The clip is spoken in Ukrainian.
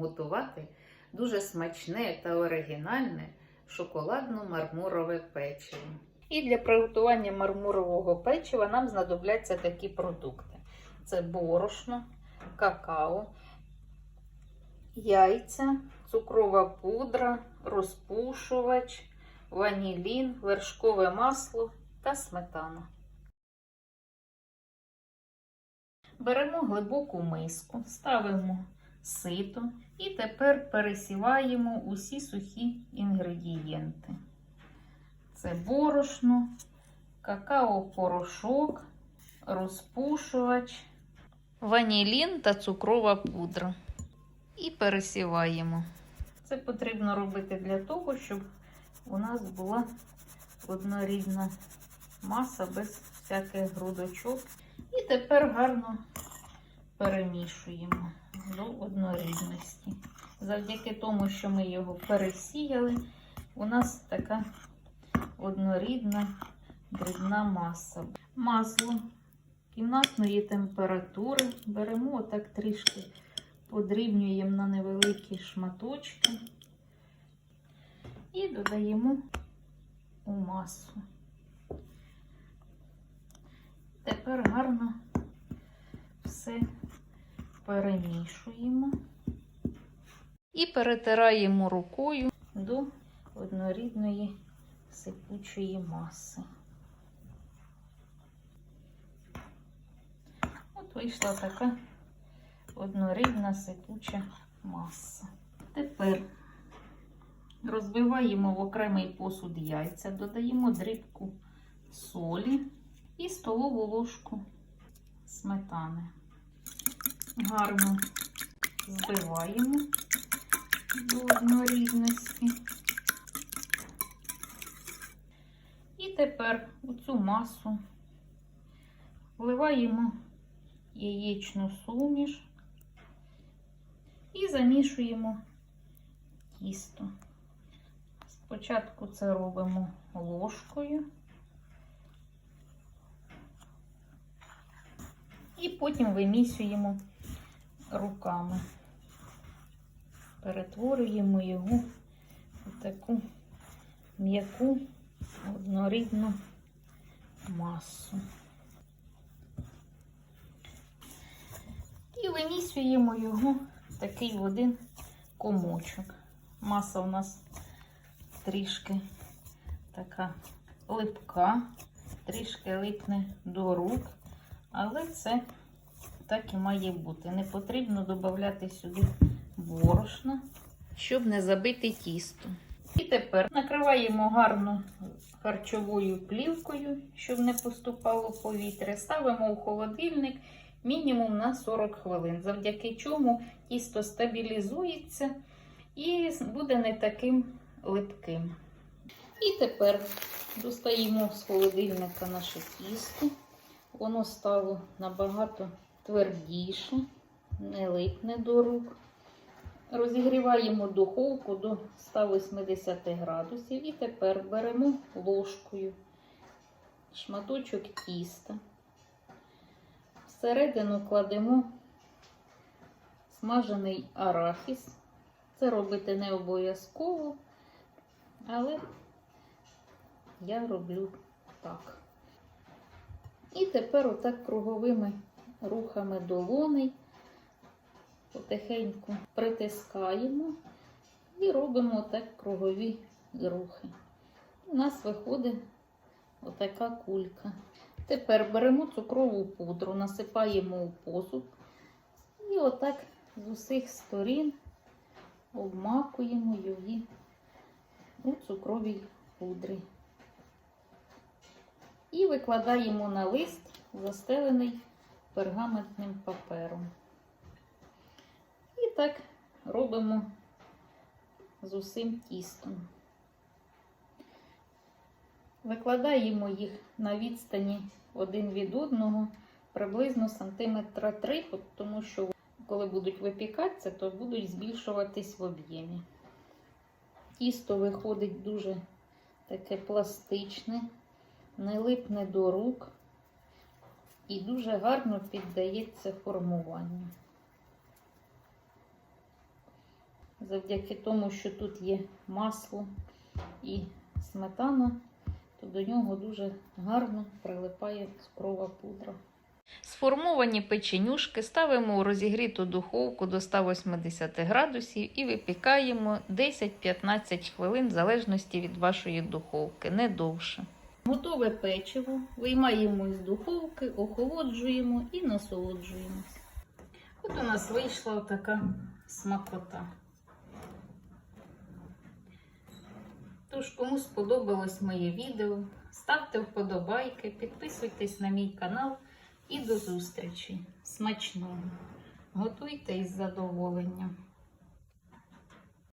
приготувати дуже смачне та оригінальне шоколадно-мармурове печиво. І для приготування мармурового печива нам знадобляться такі продукти: це борошно, какао, яйця, цукрова пудра, розпушувач, ванілін, вершкове масло та сметана. Беремо глибоку миску, ставимо сито і тепер пересіваємо усі сухі інгредієнти. Це борошно, какао-порошок, розпушувач, ванілін та цукрова пудра. І пересіваємо. Це потрібно робити для того, щоб у нас була однорідна маса без всяких грудочок. І тепер гарно перемішуємо до однорідності. Завдяки тому, що ми його пересіяли, у нас така однорідна дрібна маса. Масло кімнатної температури беремо отак трішки подрібнюємо на невеликі шматочки і додаємо у масу. Тепер гарно все перемішуємо і перетираємо рукою до однорідної сипучої маси. От вийшла така однорідна сипуча маса. Тепер розбиваємо в окремий посуд яйця, додаємо дрібку солі і столову ложку сметани. Гарно збиваємо до однорідності. І тепер у цю масу вливаємо яєчну суміш і замішуємо тісто. Спочатку це робимо ложкою. І потім вимісюємо руками. Перетворюємо його в таку м'яку однорідну масу. І вимісюємо його в такий в один комочок. Маса у нас трішки така липка, трішки липне до рук. Але це так і має бути. Не потрібно додати сюди борошна, щоб не забити тісто. І тепер накриваємо гарно харчовою плівкою, щоб не поступало повітря. Ставимо у холодильник мінімум на 40 хвилин, завдяки чому тісто стабілізується і буде не таким липким. І тепер достаємо з холодильника наше тісто. Воно стало набагато твердіше, не липне до рук. Розігріваємо духовку до 180 градусів і тепер беремо ложкою шматочок тіста. Всередину кладемо смажений арахіс. Це робити не обов'язково, але я роблю так. І тепер отак круговими рухами долоней потихеньку притискаємо і робимо отак кругові рухи. У нас виходить отака кулька. Тепер беремо цукрову пудру, насипаємо у посуд і отак з усіх сторін обмакуємо її у цукровій пудрі. І викладаємо на лист, застелений пергаментним папером. І так робимо з усім тістом. Викладаємо їх на відстані один від одного приблизно сантиметра 3, тому що коли будуть випікатися, то будуть збільшуватись в об'ємі. Тісто виходить дуже таке пластичне, не липне до рук і дуже гарно піддається формуванню. завдяки тому, що тут є масло і сметана, то до нього дуже гарно прилипає цукрова пудра. Сформовані печенюшки ставимо у розігріту духовку до 180 градусів і випікаємо 10-15 хвилин в залежності від вашої духовки, не довше. Готове печиво виймаємо із духовки, охолоджуємо і насолоджуємося. От у нас вийшла така смакота. Тож, кому сподобалось моє відео, ставте вподобайки, підписуйтесь на мій канал і до зустрічі. Смачного! Готуйте із задоволенням.